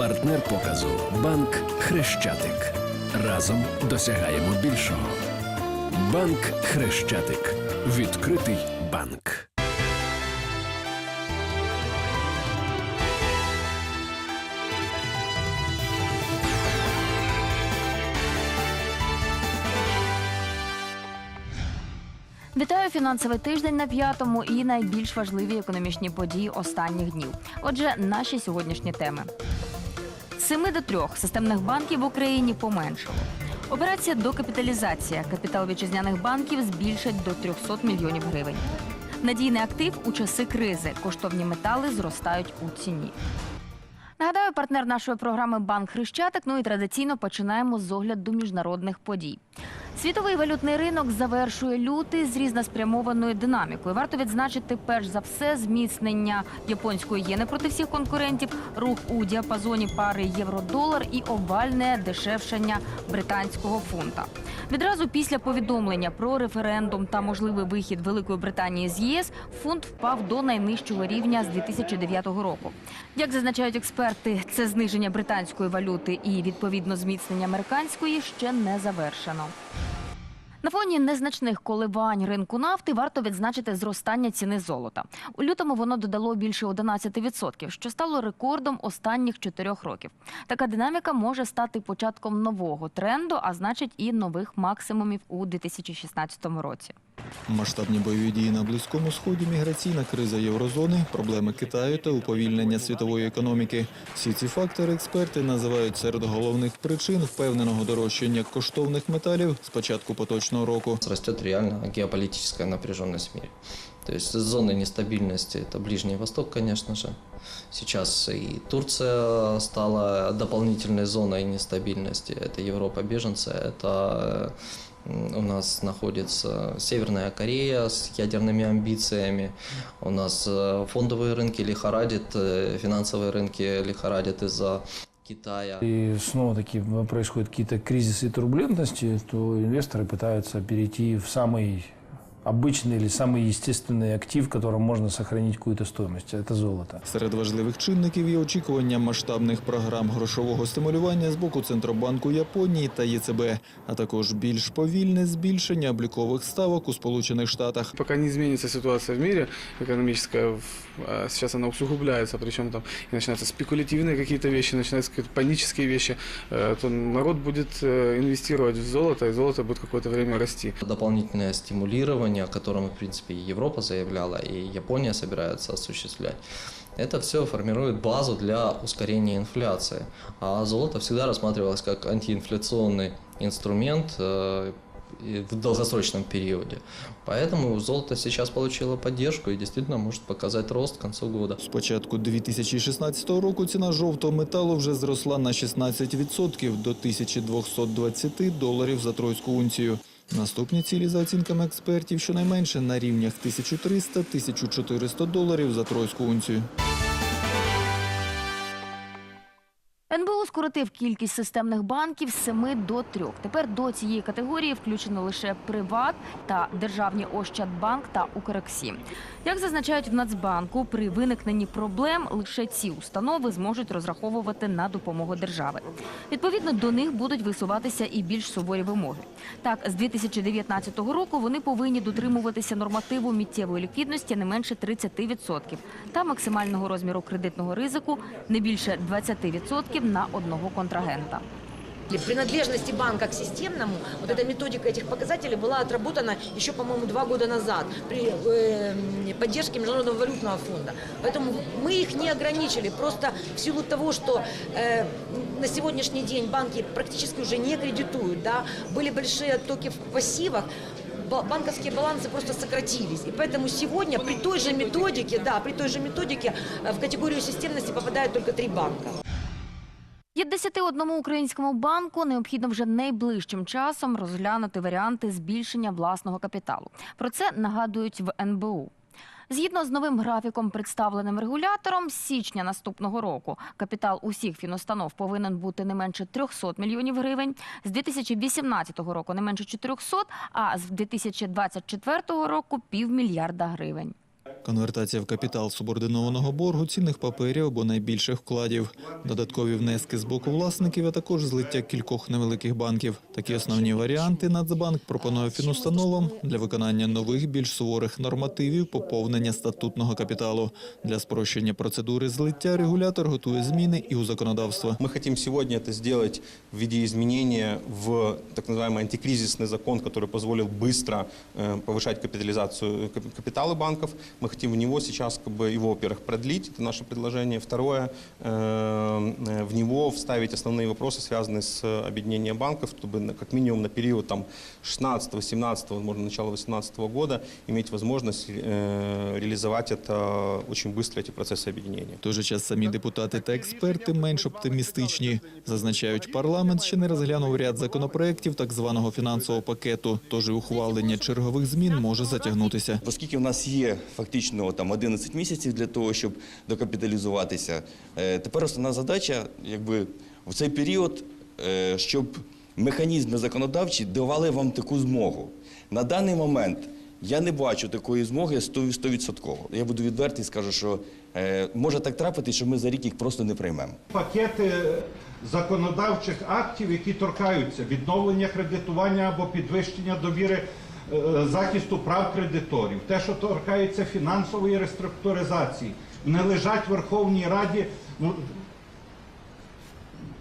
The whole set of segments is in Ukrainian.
Партнер показу Банк Хрещатик. Разом досягаємо більшого. Банк Хрещатик. Відкритий банк. Вітаю фінансовий тиждень на п'ятому і найбільш важливі економічні події останніх днів. Отже, наші сьогоднішні теми. З 7 до 3 системних банків в Україні поменшало. Операція докапіталізація. Капітал вітчизняних банків збільшать до 300 мільйонів гривень. Надійний актив у часи кризи. Коштовні метали зростають у ціні. Нагадаю, партнер нашої програми Банк Хрещатик. Ну і традиційно починаємо з огляду міжнародних подій. Світовий валютний ринок завершує лютий з різноспрямованою динамікою. Варто відзначити перш за все зміцнення японської єни проти всіх конкурентів, рух у діапазоні пари євро-долар і овальне дешевшання британського фунта. Відразу після повідомлення про референдум та можливий вихід Великої Британії з ЄС фунт впав до найнижчого рівня з 2009 року. Як зазначають експерти, це зниження британської валюти і відповідно зміцнення американської ще не завершено. На фоні незначних коливань ринку нафти варто відзначити зростання ціни золота. У лютому воно додало більше 11%, що стало рекордом останніх чотирьох років. Така динаміка може стати початком нового тренду, а значить і нових максимумів у 2016 році. Масштабні бойові дії на близькому сході, міграційна криза єврозони, проблеми Китаю та уповільнення світової економіки. Всі ці фактори експерти називають серед головних причин впевненого дорожчання коштовних металів з початку поточного року. растет реально геополитическая напряженность в мире. То есть зоны нестабильности – это Ближний Восток, конечно же. Сейчас и Турция стала дополнительной зоной нестабильности. Это Европа беженцы, это м, у нас находится Северная Корея с ядерными амбициями. У нас э, фондовые рынки лихорадят, э, финансовые рынки лихорадят из-за Китая. И снова-таки происходят какие-то кризисы и турбулентности, то инвесторы пытаются перейти в самый обычный или самый естественный актив, в котором можно сохранить какую-то стоимость. Это золото. Серед важливих чинників є очікування масштабних програм грошового стимулювання з боку Центробанку Японії та ЄЦБ, а також більш повільне збільшення облікових ставок у Сполучених Штатах. Пока не изменится ситуация в мире экономическая, в- а сейчас она усугубляется, причем там и начинаются спекулятивные какие-то вещи, начинаются какие-то панические вещи, э, то народ будет э, инвестировать в золото, и золото будет какое-то время расти. Дополнительное стимулирование, о котором, в принципе, и Европа заявляла, и Япония собирается осуществлять, это все формирует базу для ускорения инфляции. А золото всегда рассматривалось как антиинфляционный инструмент э, и в долгосрочном периоде. Поэтому золото сейчас получило поддержку и действительно может показать рост к концу года. З початку 2016 року ціна жовтого металу вже зросла на 16% до 1220 доларів за тройську унцію. Наступні цілі за оцінками експертів щонайменше на рівнях 1300-1400 доларів за тройську унцію. НБУ скоротив кількість системних банків з 7 до 3. Тепер до цієї категорії включено лише Приват та державні Ощадбанк та Укрексім. Як зазначають в Нацбанку, при виникненні проблем лише ці установи зможуть розраховувати на допомогу держави. Відповідно, до них будуть висуватися і більш суворі вимоги. Так, з 2019 року вони повинні дотримуватися нормативу миттєвої ліквідності не менше 30% та максимального розміру кредитного ризику не більше 20% на одного контрагента. Принадлежности банка к системному, вот эта методика этих показателей была отработана еще, по-моему, два года назад при э, поддержке Международного валютного фонда. Поэтому мы их не ограничили, просто в силу того, что э, на сегодняшний день банки практически уже не кредитуют, да, были большие оттоки в пассивах, ба- банковские балансы просто сократились. И поэтому сегодня при той же методике, да, при той же методике э, в категорию системности попадают только три банка. 51 українському банку необхідно вже найближчим часом розглянути варіанти збільшення власного капіталу. Про це нагадують в НБУ. Згідно з новим графіком, представленим регулятором, з січня наступного року капітал усіх фінустанов повинен бути не менше 300 мільйонів гривень, з 2018 року не менше 400, а з 2024 року півмільярда гривень конвертація в капітал субординованого боргу, цінних паперів або найбільших вкладів, додаткові внески з боку власників, а також злиття кількох невеликих банків. Такі основні варіанти Нацбанк пропонує фінустановам для виконання нових, більш суворих нормативів поповнення статутного капіталу. Для спрощення процедури злиття регулятор готує зміни і у законодавство. Мы хотим сегодня это сделать в виде изменения в так называемый антикризисный закон, который позволил быстро э, повышать капитализацию кап- капитала банков. Мы хотим в него сейчас как бы его, во-первых, продлить, это наше предложение. Второе, э, э, в него вставить основные вопросы, связанные с э, объединением банков, чтобы на- как минимум на период там 16, 17, возможно, начала 18 года иметь возможность э, реализовать это очень быстро, эти процессы объединения. В той же час самі депутати та експерти менш оптимістичні. Зазначають, парламент ще не розглянув ряд законопроєктів так званого фінансового пакету, тож і ухвалення чергових змін може затягнутися. Оскільки в нас є фактично там 11 місяців для того, щоб докапіталізуватися, е, тепер основна задача, якби в цей період, е, щоб механізми законодавчі давали вам таку змогу. На даний момент я не бачу такої змоги 100%. 100%. Я буду відвертий і скажу, що е, може так трапити, що ми за рік їх просто не приймемо. пакети законодавчих актів, які торкаються відновлення кредитування або підвищення довіри захисту прав кредиторів, те, що торкається фінансової реструктуризації, не лежать в Верховній Раді.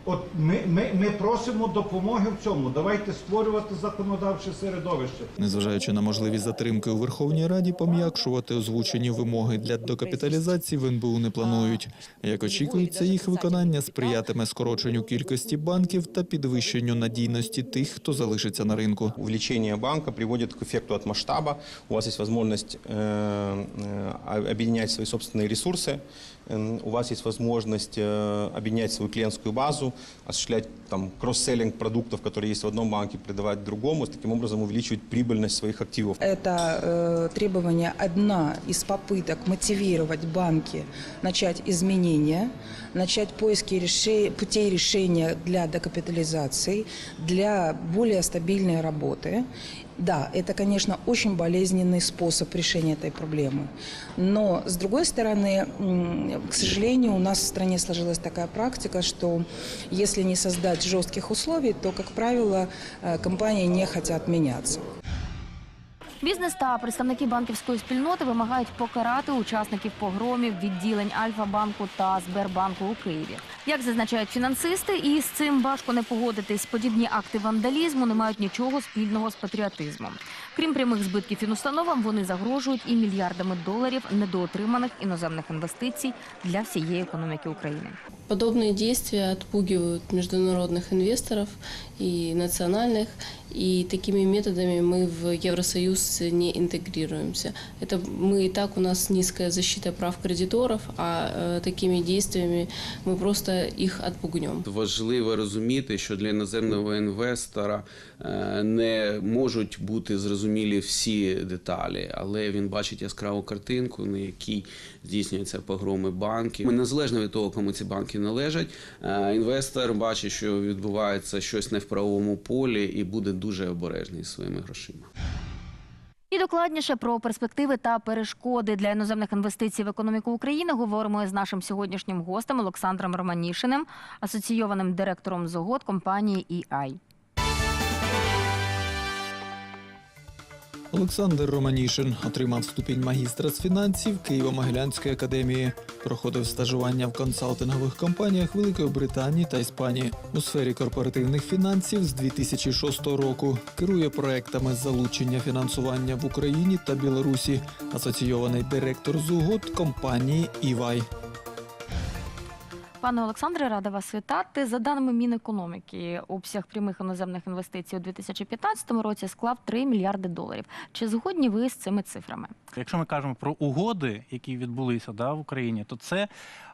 Ну, От ми, ми, ми просимо допомоги в цьому. Давайте створювати законодавче середовище. Незважаючи на можливість затримки у Верховній Раді, пом'якшувати озвучені вимоги для докапіталізації в НБУ не планують. Як очікується, їх виконання сприятиме скороченню кількості банків та підвищенню надійності тих, хто залишиться на ринку. Увеличение банка приводит к эффекту от масштаба. У вас есть возможность э, э, объединять свои собственные ресурсы. Э, У вас есть возможность э, объединять свою клиентскую базу, осуществлять там кросс-селлинг продуктов, которые есть в одном банке, придавать другому, таким образом увеличивать прибыльность своих активов. Это э, требование одна из попыток мотивировать банки начать изменения, начать поиски реше- путей решения для докапитализации, для более стабильной работы. Да, это, конечно, очень болезненный способ решения этой проблемы. Но, с другой стороны, м, к сожалению, у нас в стране сложилась такая практика, что если не создать жестких условий, то, как правило, э, компании не хотят меняться. Бізнес та представники банківської спільноти вимагають покарати учасників погромів відділень Альфа-банку та Сбербанку у Києві. Як зазначають фінансисти, і з цим важко не погодитись. Подібні акти вандалізму не мають нічого спільного з патріотизмом. Крім прямих збитків фінустановам, вони загрожують і мільярдами доларів недоотриманих іноземних інвестицій для всієї економіки України. Подобные действия отпугивают международных инвесторов и национальных, и такими методами мы в Евросоюз не интегрируемся. Это мы и так у нас низкая защита прав кредиторов, а э, такими действиями мы просто их отпугнем. Важливо розуміти, що для іноземного інвестора е, не можуть бути зрозумілі всі деталі, але він бачить яскраву картинку, на якій здійснюються погроми банків. Незалежно від того, кому ці банки належать, е, інвестор бачить, що відбувається щось не в правовому полі, і буде дуже обережний зі своїми грошима. Докладніше про перспективи та перешкоди для іноземних інвестицій в економіку України говоримо з нашим сьогоднішнім гостем Олександром Романішиним, асоційованим директором ЗОГОД компанії EI. Олександр Романішин отримав ступінь магістра з фінансів Києво-Могилянської академії. Проходив стажування в консалтингових компаніях Великої Британії та Іспанії у сфері корпоративних фінансів з 2006 року. Керує проектами залучення фінансування в Україні та Білорусі. Асоційований директор з угод компанії «Івай». Пане Олександре, рада вас вітати. За даними Мінекономіки, обсяг прямих іноземних інвестицій у 2015 році склав 3 мільярди доларів. Чи згодні ви з цими цифрами? Якщо ми кажемо про угоди, які відбулися да, в Україні, то це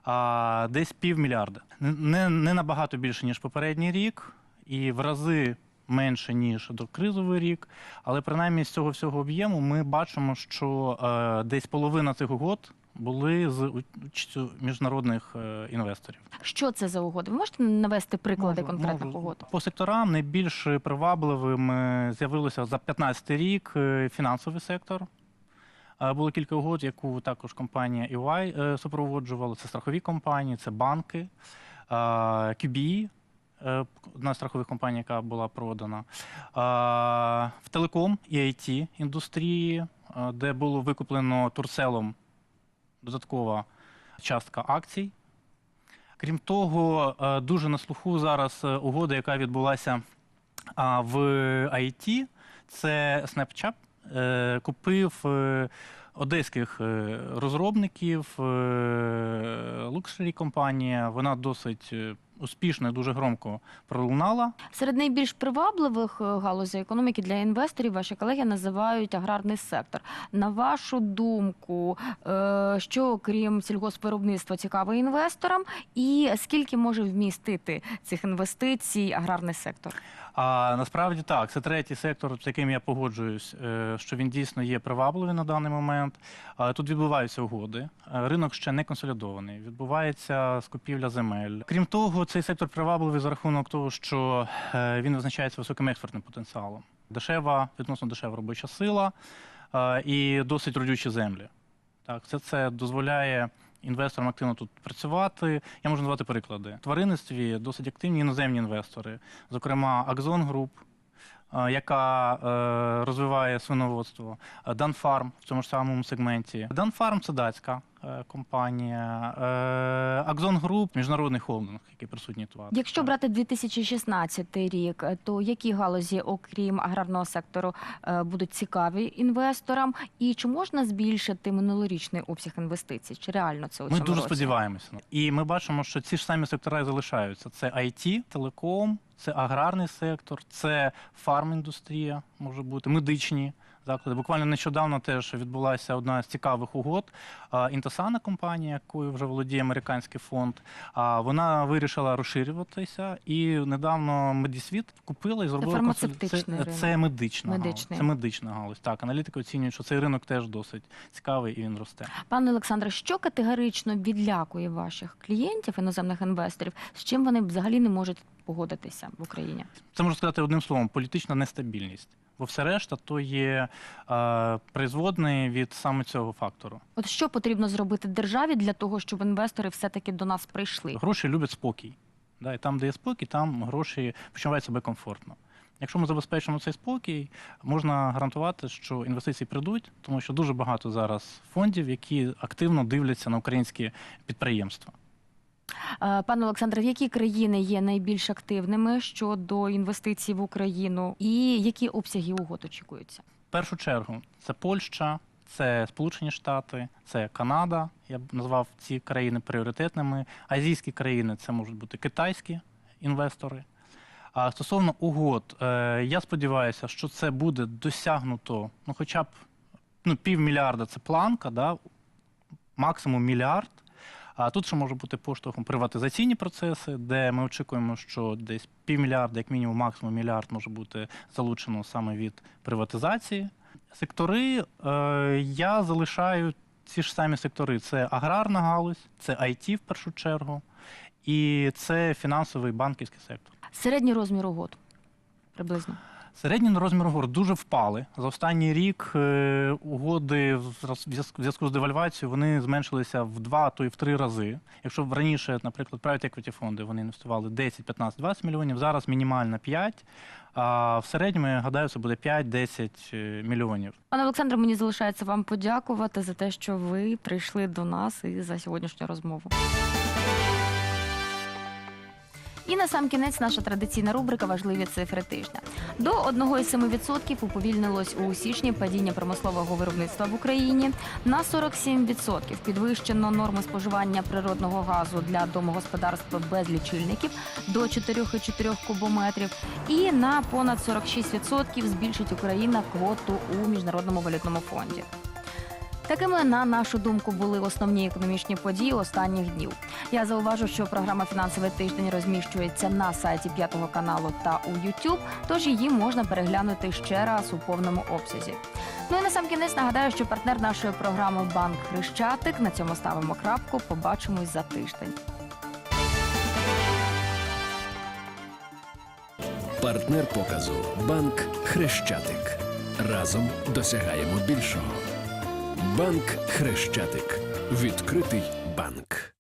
а, десь півмільярда. Не, не набагато більше, ніж попередній рік, і в рази менше, ніж до кризовий рік. Але принаймні з цього всього об'єму ми бачимо, що е, десь половина цих угод були з участю міжнародних е, інвесторів. Що це за угоди? Ви можете навести приклади Можу, конкретних можу. угод? По секторам найбільш привабливим е, з'явилося за 15 рік е, фінансовий сектор. Було кілька угод, яку також компанія EY супроводжувала. Це страхові компанії, це банки, QBE, одна з страхових компаній, яка була продана. В телеком і IT індустрії, де було викуплено турселом додаткова частка акцій. Крім того, е, дуже на слуху зараз е, угода, яка відбулася в IT, це Snapchat е, купив одеських розробників, лукшері компанія. Вона досить успішно і дуже громко пролунала. Серед найбільш привабливих е, галузей економіки для інвесторів ваші колеги називають аграрний сектор. На вашу думку, е, що крім сільгоспвиробництва цікаво інвесторам, і скільки може вмістити цих інвестицій аграрний сектор? А насправді так, це третій сектор, з яким я погоджуюсь, е, що він дійсно є привабливий на даний момент. Тут відбуваються угоди. Ринок ще не консолідований. Відбувається скупівля земель. Крім того, цей сектор привабливий за рахунок того, що е, він визначається високим експортним потенціалом. Дешева, відносно дешева робоча сила е, і досить родючі землі. Так, це, це дозволяє інвесторам активно тут працювати. Я можу назвати приклади. В тваринництві досить активні іноземні інвестори, зокрема Axon Group, е, яка розвиває свиноводство, Danfarm в цьому ж самому сегменті. Danfarm – це датська компанія, е, Axon Group – міжнародний холдинг, який присутній тут. Якщо брати 2016 рік, е, то які галузі, окрім аграрного сектору, е, будуть цікаві інвесторам? І чи можна збільшити минулорічний обсяг інвестицій? Чи реально це у Ми дуже році? сподіваємося. І ми бачимо, що ці ж самі сектори залишаються: це IT, телеком, це аграрний сектор, це фарміндустрія, може бути, медичні заклади. Буквально нещодавно теж відбулася одна з цікавих угод. Інтосана компанія, якою вже володіє американський фонд. Вона вирішила розширюватися, і недавно Медісвіт купила і зробила фармацевтичний це, це медична галузь. Це медична галузь. Так, аналітики оцінюють, що цей ринок теж досить цікавий і він росте. Пане Олександре, що категорично відлякує ваших клієнтів, іноземних інвесторів, з чим вони взагалі не можуть погодитися в Україні? Це можна сказати одним словом: політична нестабільність. Бо все решта то є призводний від саме цього фактору. От що потрібно зробити державі для того, щоб інвестори все-таки до нас прийшли? Гроші люблять спокій. Да, і там, де є спокій, там гроші почувають себе комфортно. Якщо ми забезпечимо цей спокій, можна гарантувати, що інвестиції прийдуть, тому що дуже багато зараз фондів, які активно дивляться на українські підприємства. Е, Пане Олександре, які країни є найбільш активними щодо інвестицій в Україну, і які обсяги угод очікуються? Першу чергу це Польща, це Сполучені Штати, це Канада. Я б назвав ці країни пріоритетними. Азійські країни це можуть бути китайські інвестори. А стосовно угод, е, я сподіваюся, що це буде досягнуто, ну, хоча б ну, півмільярда це планка, да, максимум мільярд. А тут ще може бути поштовхом приватизаційні процеси, де ми очікуємо, що десь півмільярда, як мінімум, максимум мільярд може бути залучено саме від приватизації. Сектори е, я залишаю ці ж самі сектори: це аграрна галузь, це IT в першу чергу, і це фінансовий банківський сектор. Середній розмір угод приблизно. Середній розмір угод дуже впали. За останній рік е, угоди в зв'язку- з девальвацією вони зменшилися в два, то і в три рази. Якщо раніше, наприклад, private equity фонди вони інвестували 10, 15, 20 мільйонів, зараз мінімально 5, а в середньому, я гадаю, це буде 5-10 е, мільйонів. Пане Олександре, мені залишається вам подякувати за те, що ви прийшли до нас і за сьогоднішню розмову. І на сам кінець наша традиційна рубрика Важливі цифри тижня. До 1,7% уповільнилось у січні падіння промислового виробництва в Україні. На 47% підвищено норми споживання природного газу для домогосподарств без лічильників до 4,4 кубометрів. І на понад 46% збільшить Україна квоту у міжнародному валютному фонді. Такими, на нашу думку, були основні економічні події останніх днів. Я зауважу, що програма Фінансовий тиждень розміщується на сайті п'ятого каналу та у YouTube, тож її можна переглянути ще раз у повному обсязі. Ну і на сам кінець нагадаю, що партнер нашої програми Банк Хрещатик. На цьому ставимо крапку. Побачимось за тиждень. Партнер показу Банк Хрещатик. Разом досягаємо більшого. Банк Хрещатик. Відкритий банк.